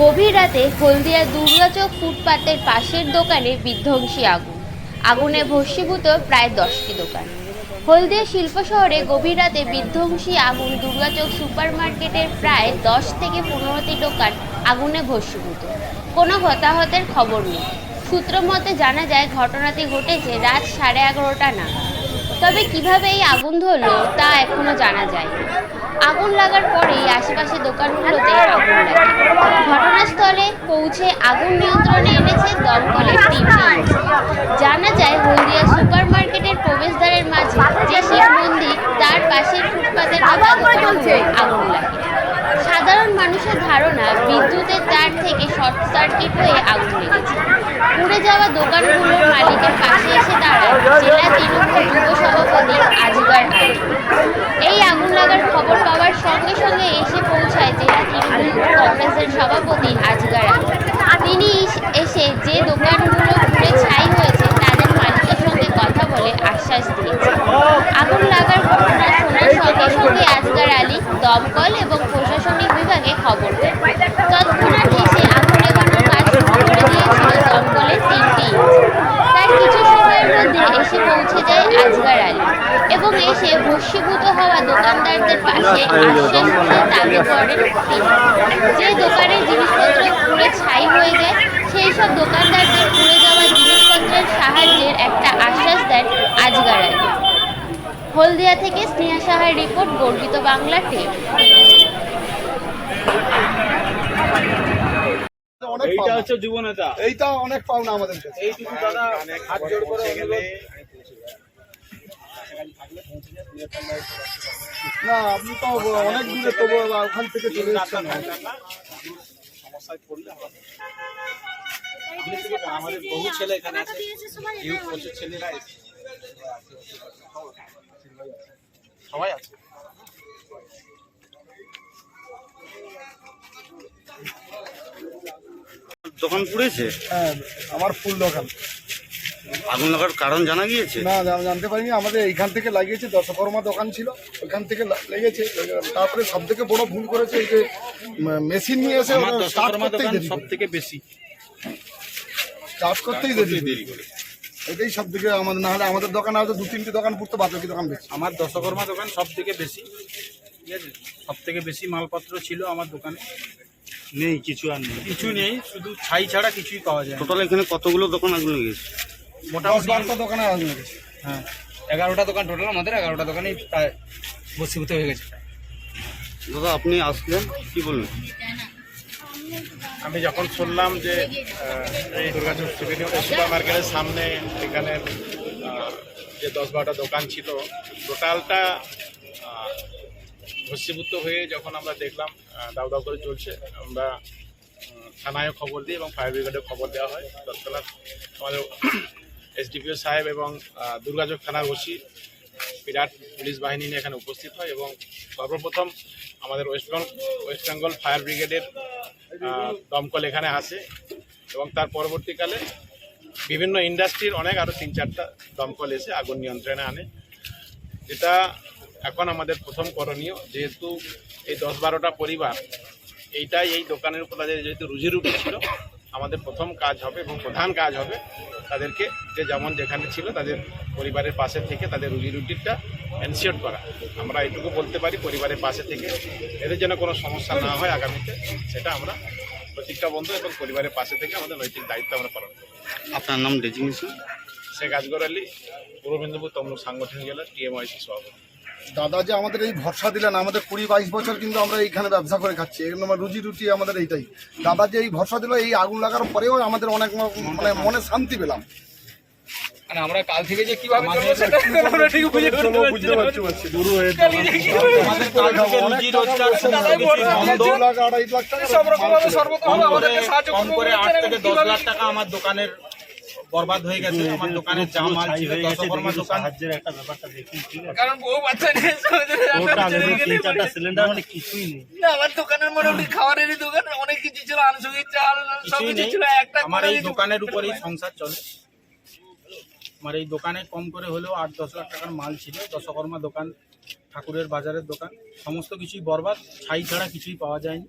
গভীর রাতে হলদিয়া দুর্গাচক ফুটপাতের পাশের দোকানে বিধ্বংসী আগুন। আগুনে ভস্মীভূত প্রায় দশটি দোকান। হলদিয়া শিল্প শহরে গভীর রাতে বিধ্বংসী আগুন দুর্গাচক সুপার মার্কেটের প্রায় দশ থেকে পনেরোটি দোকান আগুনে ভস্মীভূত। কোনো হতাহতের খবর নেই। সূত্র মতে জানা যায়, ঘটনাটি ঘটেছে রাত সাড়ে এগারোটা নাগাদ। তবে কীভাবে এই আগুন ধরলো তা এখনও জানা যায়নি। আগুন লাগার পরেই আশেপাশে দোকানগুলোতে আগুন লাগে। ঘটনাস্থলে পৌঁছে আগুন নিয়ন্ত্রণে এনেছে দমকলের টিম। জানা যায়, হলদিয়া সুপার মার্কেটের প্রবেশদ্বারের মাঝে যে শিব মন্দির, তার পাশের ফুটপাতের আগুন লাগে। সাধারণ মানুষের ধারণা, বিদ্যুতের তার থেকে শর্ট সার্কিট হয়ে আগুন লেগেছে। পুড়ে যাওয়া দোকানগুলোর মালিকের পাশে এসে দাঁড়ায় জেলা তৃণমূল যুব সভাপতি আজিগার এই আগুন লাগার খবর পাওয়ার সঙ্গে সঙ্গে এসে পৌঁছায় জেলা তৃণমূল কংগ্রেসের সভাপতি আজিগার আলী তিনি এসে যে দোকানগুলো পুড়ে ছাই হয়েছে, তাদের মালিকের সঙ্গে কথা বলে আশ্বাস দিয়েছে। আগুন লাগার ঘটনা শোনার সঙ্গে সঙ্গে আজগার আলী দমকল এবং প্রশাসনিক বিভাগে খবর দেন তৎক্ষণাৎ এসে আগুন নেভানোর কাজ শুরু করে দিয়েছিল দমকলের তিনটি ইঞ্জিন। তার কিছু সময়ের মধ্যে এসে পৌঁছে যায় আজগার আলী এবং এসে ভস্মীভূত হওয়া দোকানদারদের পাশে যে দোকানের জিনিসপত্র পুড়ে ছাই হয়ে যায় সেই সব দোকানদারদের পুড়ে যাওয়া জিনিসপত্রের সাহায্যের একটা আশ্বাস দেন আজগার হলদিয়া থেকে স্নেহা সাহার রিপোর্ট গর্বিত বাংলা টেপ এইটা হচ্ছে এইটা অনেক পাওনা আমাদের কাছে। এইটুকু দাদা হাত জোড় করে না আপনি তো অনেক দূরে তবু ওখান থেকে চলে এসেছেন। সমস্যায় পড়লে আমাদের বহু ছেলে এখানে আছে ইউথ প্রচুর ছেলেরা এসে সবাই আছে দোকান পুড়েছে? হ্যাঁ আমার ফুল দোকান। আগুন লাগার কারণ জানা গিয়েছে? না জানতে পারিনি। আমাদের এইখান থেকে লাগিয়েছে দশকর্মা দোকান ছিল ওইখান থেকে লা- লেগেছে। তারপরে সব থেকে বড় ভুল করেছে এই যে মেশিন নিয়ে এসে দশকর্মা দোকান সব থেকে বেশি। স্টার্ট করতেই দেরি করে। এটাই সব থেকে আমাদের না হলে আমাদের দোকানে হয়তো দু তিনটে দোকান পুড়তো বাকি দোকান বেশি। আমার দশকর্মা দোকান সব থেকে বেশি। ঠিক আছে? সব থেকে বেশি মালপত্র ছিল আমার দোকানে। নেই কিছু আর নেই। কিছু নেই শুধু ছাই ছাড়া কিছুই পাওয়া যায়। টোটাল এখানে কতগুলো দোকান আগুন লেগেছে? মোটামুটি দোকানে হ্যাঁ এগারোটা দোকান টোটাল আমাদের এগারোটা দোকানই প্রায় বসীভূত হয়ে গেছে। দাদা আপনি আসলেন? কি বললেন? আমি যখন শুনলাম যে এই দুর্গাচক সুপার মার্কেটের সামনে এখানে যে দশ বারোটা দোকান ছিল টোটালটা ভস্মীভূত হয়ে যখন আমরা দেখলাম দাউ দাউ করে চলছে আমরা থানায় খবর দিই এবং ফায়ার ব্রিগেডে খবর দেওয়া হয়। তৎক্ষণাৎ আমাদের এসডিপিও সাহেব এবং আহ, দুর্গাচক থানার ওসি বিরাট পুলিশ বাহিনী নিয়ে এখানে উপস্থিত হয় এবং সর্বপ্রথম আমাদের ওয়েস্ট ওয়েস্ট বেঙ্গল ফায়ার ব্রিগেডের দমকল এখানে আসে এবং তার পরবর্তীকালে বিভিন্ন ইন্ডাস্ট্রির অনেক আরও তিন চারটা দমকল এসে আগুন নিয়ন্ত্রণে আনে। যেটা এখন আমাদের প্রথম করণীয় যেহেতু এই দশ বারোটা পরিবার এইটাই এই দোকানের উপর যেহেতু রুজি রুটি ছিল আমাদের প্রথম কাজ হবে এবং প্রধান কাজ হবে তাদেরকে যে যেমন যেখানে ছিল তাদের পরিবারের পাশে থেকে তাদের রুজি রুটিটা এনশিওর করা। আমরা এটুকু বলতে পারি পরিবারের পাশে থেকে। এদের যেন কোনো সমস্যা না হয় আগামীতে সেটা আমরা প্রতিজ্ঞাবন্ধ এবং পরিবারের পাশে থেকে আমাদের নৈতিক দায়িত্ব আমরা পালন করি আপনার নাম ডেজিগনেশন শেখ আজগর আলী পূর্ব মেদিনীপুর তমলুক সাংগঠনিক জেলা টিএমআইসি সভাপতি। দাদা যে আমাদের এই ভরসা দিলেন আমাদের কুড়ি বাইশ বছর কিন্তু আমরা এইখানে ব্যবসা করে খাচ্ছি। এগুলো আমার রুজি রুটি আমাদের এইটাই। দাদা যে এই ভরসা দিল এই আগুন লাগার পরেও আমাদের অনেক মানে মনে শান্তি পেলাম। আমরা কাল থেকে যে কীভাবে সব রকমভাবে সর্বতভাবে কম করে আমাদেরকে সাহায্য করে আট থেকে দশ লাখ টাকা আমার দোকানের বরবাদ হয়ে গেছে আমার দোকানের যা মাল ছিল দশকর্মা দোকান। কারণ বউ বাচ্চা নিয়ে বলে, সিলিন্ডার মানে কিছুই নেই। না, আমার দোকানের মোটামুটি খাবারেরই দোকান অনেক কিছু ছিল আনুষঙ্গিক চাল সব কিছু ছিল একটা আমার এই দোকানের উপরেই সংসার চলে। আমার এই দোকানে কম করে হলেও আট দশ লাখ টাকার মাল ছিল দশকর্মা দোকান ঠাকুরের বাজারের দোকান সমস্ত কিছুই বরবাদ ছাই ছাড়া কিছুই পাওয়া যায়নি।